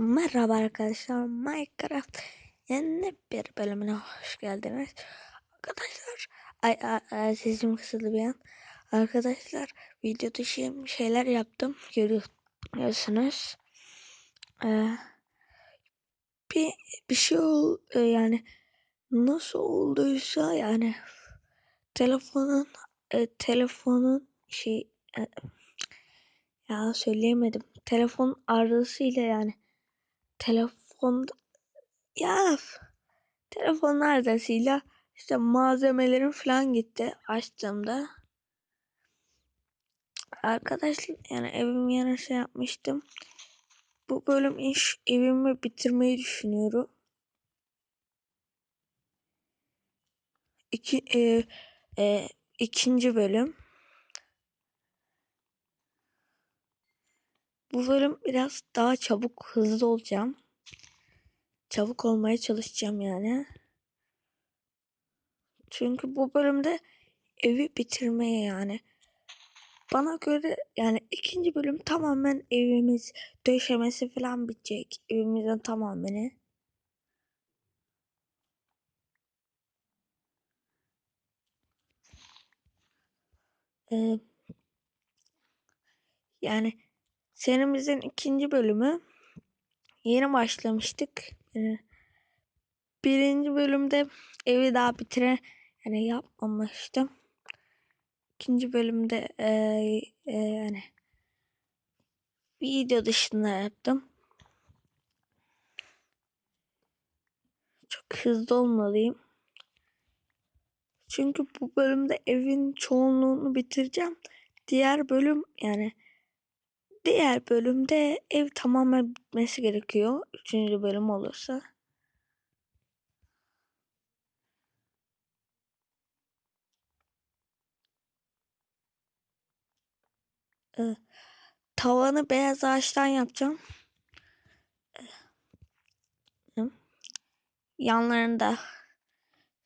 Merhaba arkadaşlar Minecraft yeni bir bölümüne hoş geldiniz. Arkadaşlar ay, ay, ay sesim kısıldı bir an. Arkadaşlar video dışı şeyler yaptım görüyorsunuz. Ee, bir, bir şey ol e, yani nasıl olduysa yani telefonun e, telefonun şey e, ya söyleyemedim. Telefon arızasıyla yani telefon ya telefon arızasıyla işte malzemelerim falan gitti açtığımda. Arkadaşlar yani evim yerine şey yapmıştım. Bu bölüm iş evimi bitirmeyi düşünüyorum. İki, e, e, ikinci bölüm. Bu bölüm biraz daha çabuk hızlı olacağım. Çabuk olmaya çalışacağım yani. Çünkü bu bölümde evi bitirmeye yani. Bana göre yani ikinci bölüm tamamen evimiz döşemesi falan bitecek. Evimizin tamamını. Ee, yani serimizin ikinci bölümü yeni başlamıştık. Ee, birinci bölümde evi daha bitire yani yapmamıştım. İkinci bölümde e, e, yani video dışında yaptım. Çok hızlı olmalıyım. Çünkü bu bölümde evin çoğunluğunu bitireceğim. Diğer bölüm yani diğer bölümde ev tamamen bitmesi gerekiyor. Üçüncü bölüm olursa. Ee, tavanı beyaz ağaçtan yapacağım. Ee, yanlarında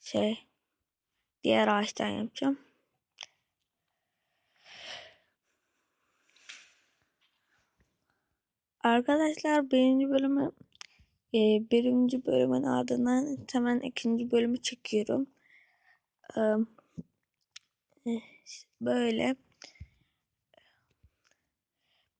şey diğer ağaçtan yapacağım. Arkadaşlar birinci bölümü e, birinci bölümün ardından hemen ikinci bölümü çekiyorum. E, böyle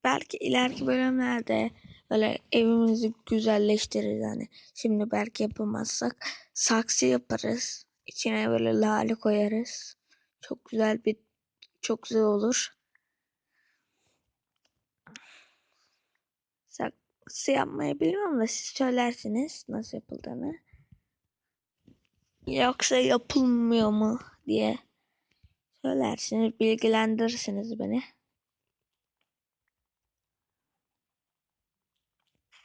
belki ileriki bölümlerde böyle evimizi güzelleştiririz yani. Şimdi belki yapamazsak saksı yaparız. İçine böyle lale koyarız. Çok güzel bir çok güzel olur. Saksı yapmayı bilmiyorum da siz söylersiniz nasıl yapıldığını. Yoksa yapılmıyor mu diye söylersiniz, bilgilendirirsiniz beni.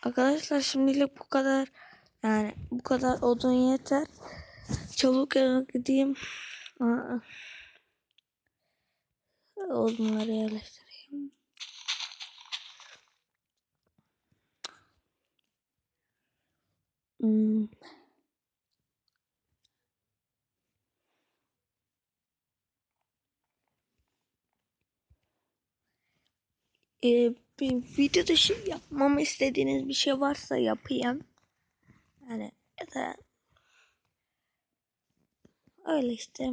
Arkadaşlar şimdilik bu kadar. Yani bu kadar odun yeter. Çabuk eve gideyim. Aa. Odunları yerleştireyim. Hmm. Ee, bir videoda şey yapmamı istediğiniz bir şey varsa yapayım. Yani ya da öyle işte.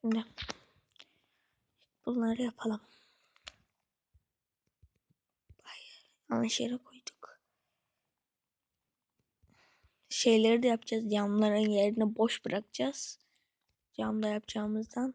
Şimdi bunları yapalım. Hayır, yanlış yere koyduk. Şeyleri de yapacağız. Camların yerini boş bırakacağız. Camda yapacağımızdan.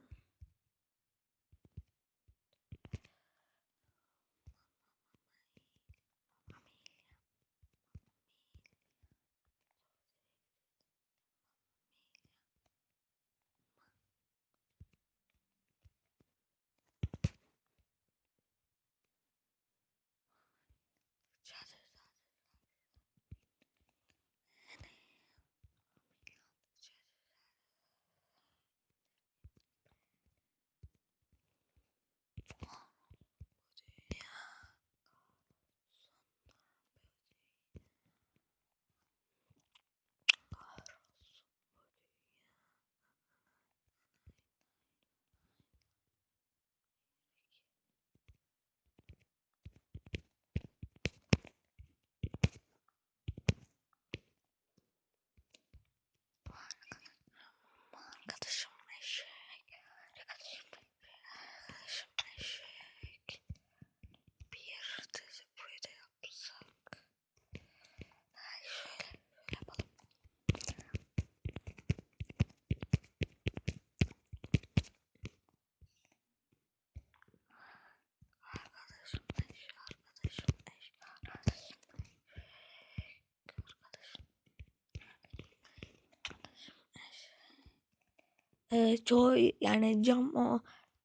Ee, çoğu yani cam o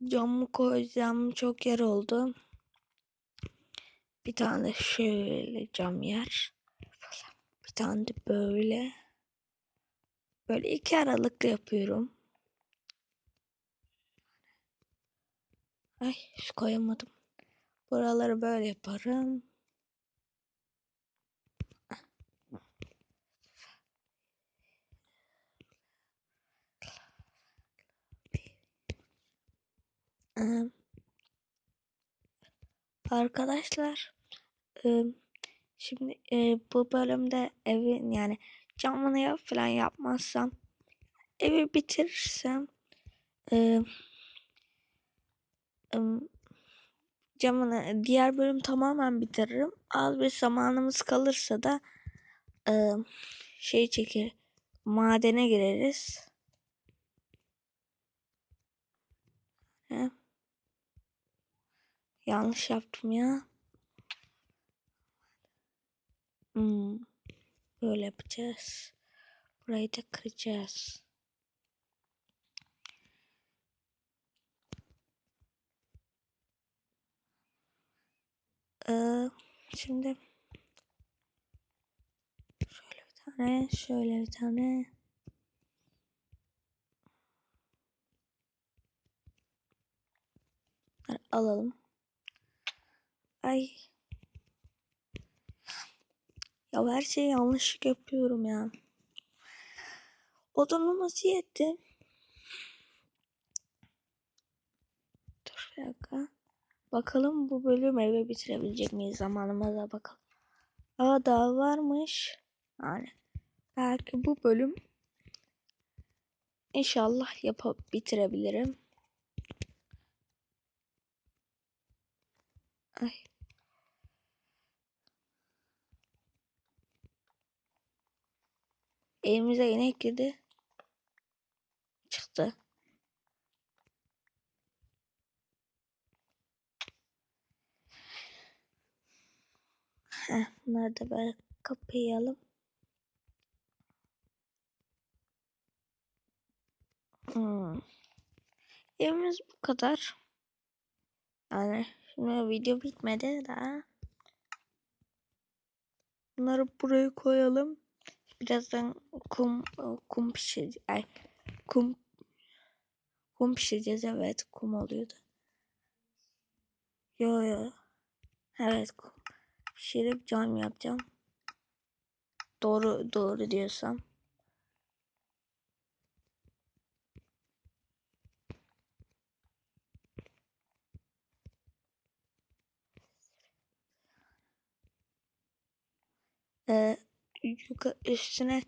camı koyacağım çok yer oldu. Bir tane şöyle cam yer. Bir tane de böyle. Böyle iki aralıklı yapıyorum. Ay koyamadım. Buraları böyle yaparım. Arkadaşlar şimdi bu bölümde evin yani camını yap falan yapmazsam evi bitirirsem camını diğer bölüm tamamen bitiririm. Az bir zamanımız kalırsa da şey çekir madene gireriz. He. Yanlış yaptım ya. Hmm. Böyle yapacağız. Burayı da kıracağız. Ee, şimdi şöyle bir tane, şöyle bir tane. Alalım. Ay. Ya her şeyi yanlış yapıyorum ya. Odamız yetti. Dur bir dakika. Bakalım bu bölüm eve bitirebilecek miyiz zamanımıza bakalım. Aa daha varmış. Yani belki bu bölüm inşallah yapıp bitirebilirim. Ay. Elimize inek girdi. Çıktı. Heh, bunları da böyle kapayalım. Hmm. Evimiz bu kadar. Yani şimdi video bitmedi daha. Bunları buraya koyalım. Birazdan kum kum pişir ay kum kum pişireceğiz evet kum oluyordu. Yo yo. Evet kum pişirip cam yapacağım. Doğru doğru diyorsam. Ee, yukarı üstüne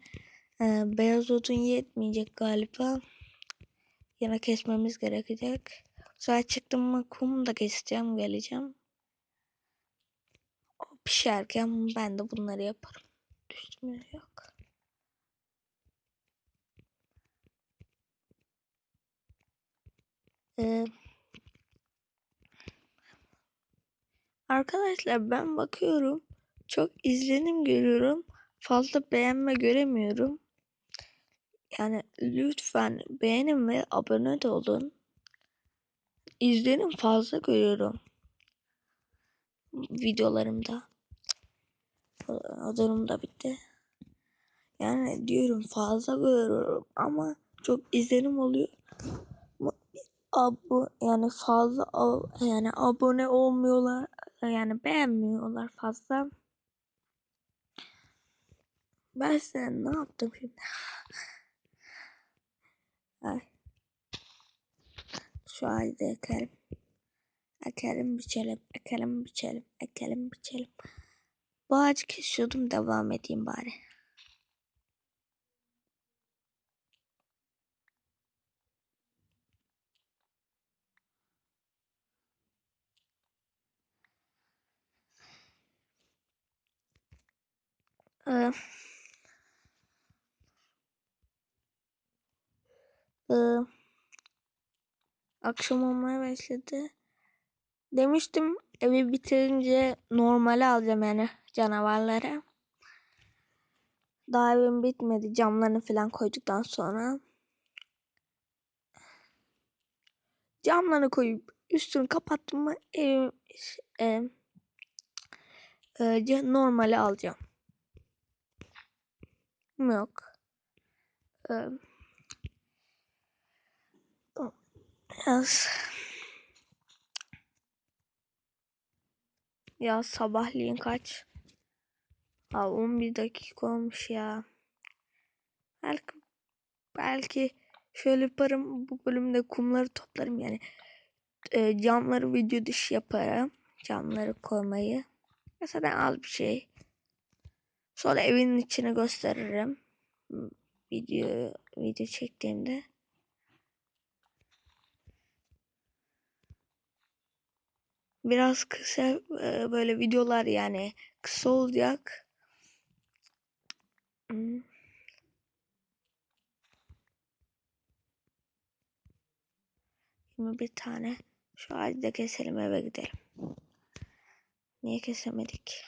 e, beyaz odun yetmeyecek galiba. Yana kesmemiz gerekecek. Sonra çıktım mı kum da keseceğim geleceğim. O pişerken ben de bunları yaparım. Üstüme yok. Ee, arkadaşlar ben bakıyorum. Çok izlenim görüyorum. Fazla beğenme göremiyorum. Yani lütfen beğenin ve abone de olun. İzlenim fazla görüyorum. Videolarımda. Odunum da bitti. Yani diyorum fazla görüyorum ama çok izlenim oluyor. Abo yani fazla yani abone olmuyorlar yani beğenmiyorlar fazla. Ben sen ne yaptım şimdi? Ay. Şu halde ekelim. Ekelim biçelim. Ekelim biçelim. Ekelim biçelim. Bu ağacı kesiyordum devam edeyim bari. Ee, e, akşam olmaya başladı. Demiştim evi bitirince normali alacağım yani canavarlara. Daha evim bitmedi camlarını falan koyduktan sonra. camlarını koyup üstünü kapattım mı evim e, e, normali alacağım. Yok. E, biraz ya sabahleyin kaç? Ha 11 dakika olmuş ya. Belki belki şöyle yaparım bu bölümde kumları toplarım yani. E, camları video dışı yaparım camları koymayı. Mesela az bir şey sonra evin içine gösteririm. Video video çektiğimde biraz kısa e, böyle videolar yani. Kısa olacak. Hmm. Yirmi bir tane. Şu ağacı da keselim eve gidelim. Niye kesemedik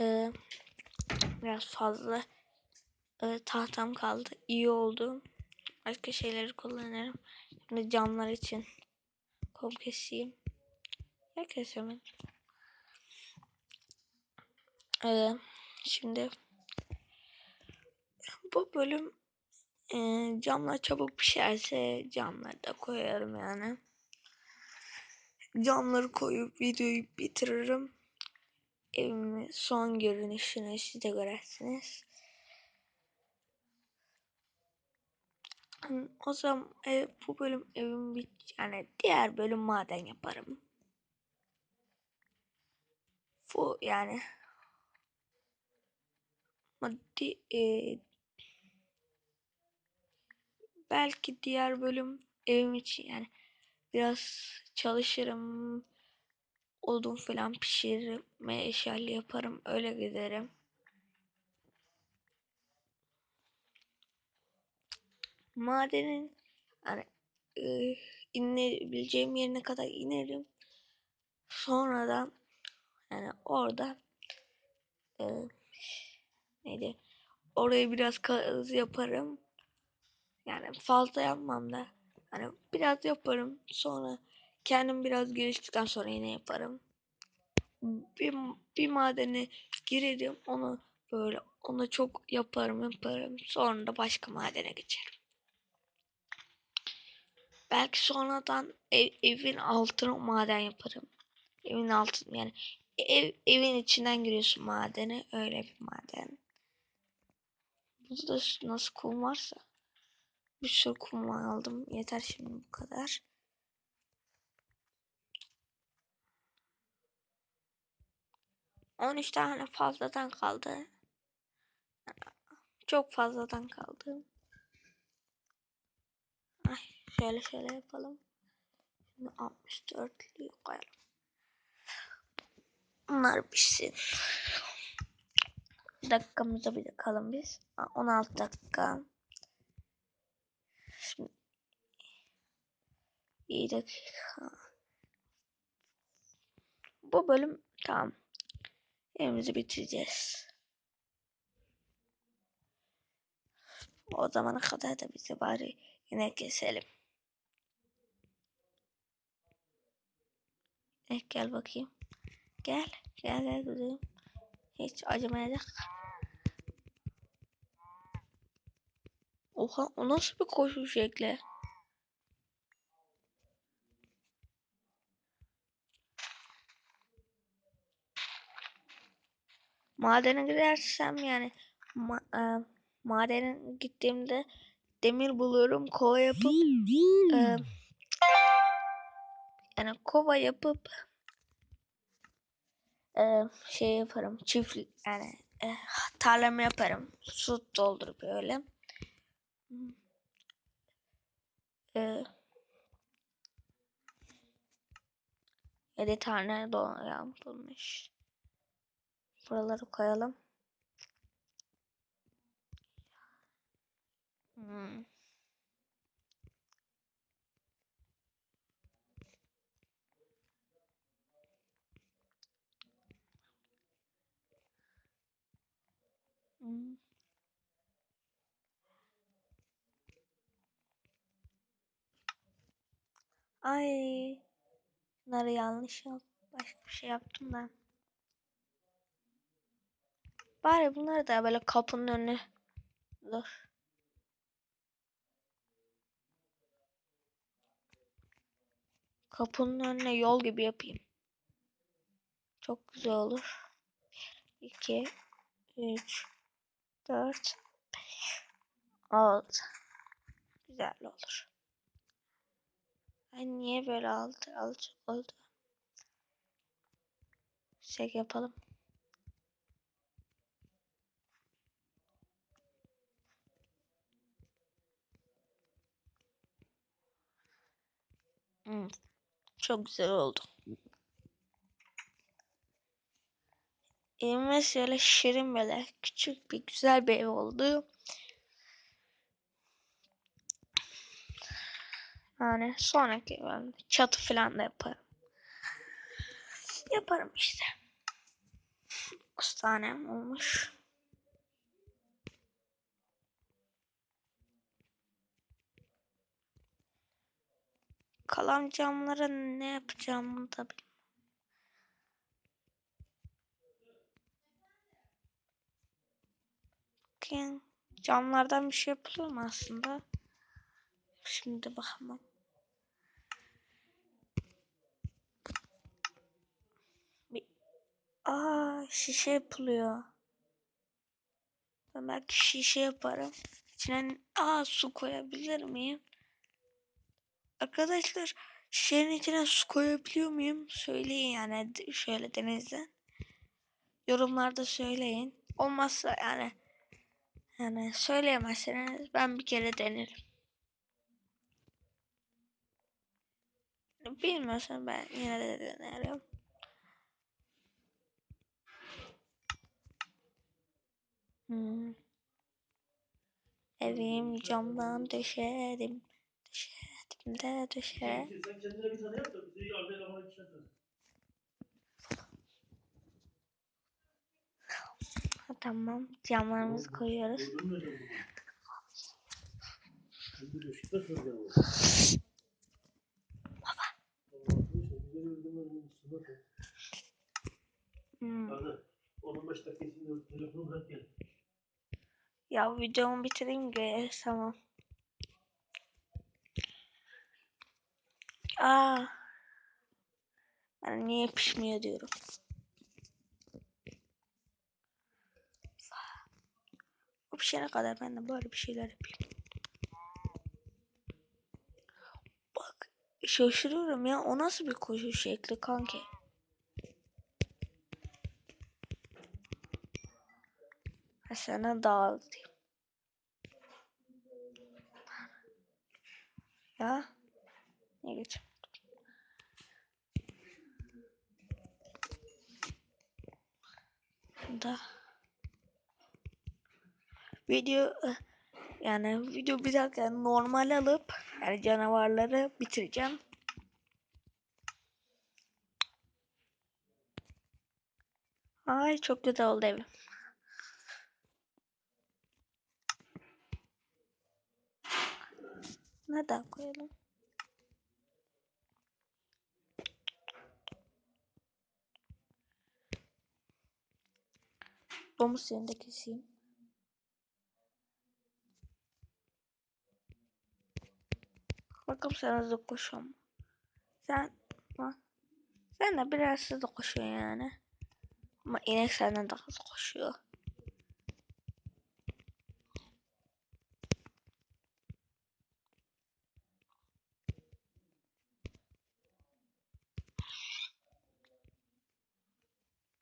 Ee, biraz fazla e, tahtam kaldı. İyi oldu. Başka şeyleri kullanırım. Şimdi camlar için kum keseyim. Ya kesemem. Ee, şimdi bu bölüm e, camlar çabuk pişerse camları da koyarım yani. Camları koyup videoyu bitiririm. Evimin son görünüşünü siz de görersiniz. O zaman e, bu bölüm evim bit yani diğer bölüm maden yaparım. Bu yani maddi e, belki diğer bölüm evim için yani biraz çalışırım odun falan pişiririm meşale yaparım öyle giderim. Madenin yani e, inebileceğim yerine kadar inerim. Sonradan yani orada e, neydi? Oraya biraz kazı yaparım. Yani fazla yapmam da. Hani biraz yaparım. Sonra kendim biraz geliştikten sonra yine yaparım. Bir, bir madene girerim. Onu böyle onu çok yaparım yaparım. Sonra da başka madene geçerim. Belki sonradan ev, evin altına maden yaparım. Evin altı yani ev, evin içinden giriyorsun madene. Öyle bir maden. Burada da nasıl kum varsa. Bir sürü kum aldım. Yeter şimdi bu kadar. On üç tane fazladan kaldı. Çok fazladan kaldı. Ay şöyle şöyle yapalım. Şimdi 64'lüyü koyalım. Bunlar pişsin. Dakikamıza bir bakalım biz. Aa, 16 dakika. Şimdi bir dakika. Bu bölüm tamam. Evimizi bitireceğiz. O zamana kadar da bize bari yine keselim. Eh, gel bakayım. Gel. Gel gel güzelim. Hiç acımayacak. Oha o nasıl bir koşu şekli? Madene gidersem yani ma e, madene gittiğimde demir buluyorum kova yapıp e, yani kova yapıp e, şey yaparım çift yani e, tarlamı yaparım. Su doldurup öyle. E, 7 tane doğan yapılmış buraları koyalım hmm. Hmm. Ay. Bunları yanlış yap. Başka bir şey yaptım da. Bari bunları da böyle kapının önüne. Dur. Kapının önüne yol gibi yapayım. Çok güzel olur. 2 3 4 6 Güzel olur. Ay niye böyle altı altı oldu? Şey yapalım. Hmm. Çok güzel oldu. Evime şöyle şirin böyle küçük bir güzel bir ev oldu. Yani sonraki bölümde çatı falan da yaparım. Yaparım işte. 9 tane olmuş. Kalan camlara ne yapacağımı da bilmiyorum. Camlardan bir şey yapılır mı aslında? Şimdi bakalım. Bir... Aa şişe yapılıyor. Ben belki şişe yaparım. İçine aa su koyabilir miyim? Arkadaşlar şişenin içine su koyabiliyor muyum? Söyleyin yani şöyle denizden. Yorumlarda söyleyin. Olmazsa yani yani söyleyemezseniz ben bir kere denerim. Bilmiyorsan ben yine de denerim. Hmm. Evim camdan döşedim. Döşedim de döşe. Sen kendine bir tane yap da bizi arada elemana geçersin. Tamam camlarımızı koyuyoruz. Baba. Hmm. Hadi. 15 dakika içinde telefonu bırak gel. Ya videomu bitireyim de tamam. Aa. Ben niye pişmiyor diyorum. O pişene kadar ben de bari bir şeyler yapayım. Bak şaşırıyorum ya o nasıl bir koşu şekli kanki. Ha sana dağıtayım. Ya. Ne geçeyim? Da. Video yani video biterken normal alıp yani canavarları bitireceğim. Ay çok güzel oldu evim. Neden koyalım? Domuz seni de keseyim. Bakalım sen hızlı koşuyor mu? Sen bak. Sen de biraz hızlı koşuyorsun yani. Ama inek senden daha hızlı koşuyor.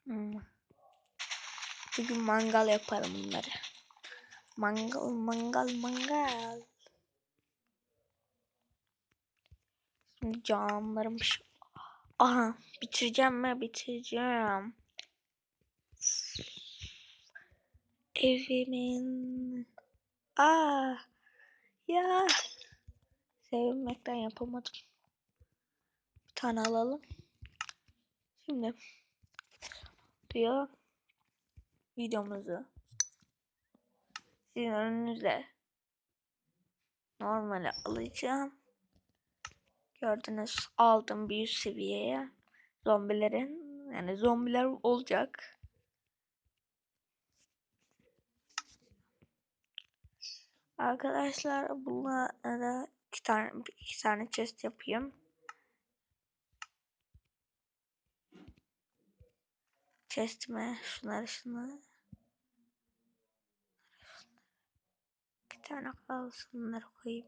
Hmm. Bugün mangal yaparım bunları. Mangal, mangal, mangal. Şimdi camlarım Aha bitireceğim mi? Bitireceğim. Evimin. Aa ya. Sevinmekten yapamadım. Bir tane alalım. Şimdi diyor videomuzu sizin önünüze normale alacağım. Gördünüz aldım bir seviyeye. Zombilerin yani zombiler olacak. Arkadaşlar bunlara iki tane iki tane chest yapayım. Chest'ime şunları şunları. Tane kalsın bunları koyayım.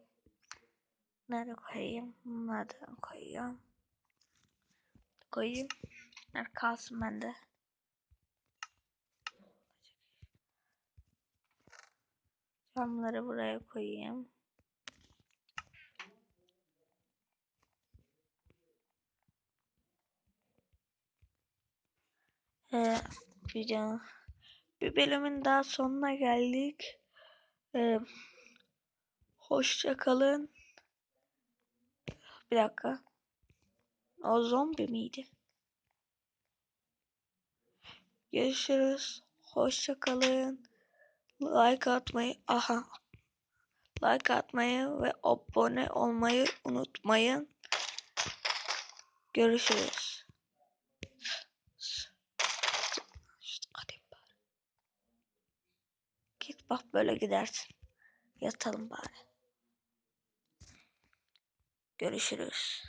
Bunları koyayım. Bunları da koyayım. Koyayım. Bunlar kalsın bende. Camları buraya koyayım. Ee, video bir bölümün daha sonuna geldik. Ee, hoşça kalın. Bir dakika. O zombi miydi? Görüşürüz. Hoşça kalın. Like atmayı, aha. Like atmayı ve abone olmayı unutmayın. Görüşürüz. Git bak böyle gidersin. Yatalım bari. Görüşürüz.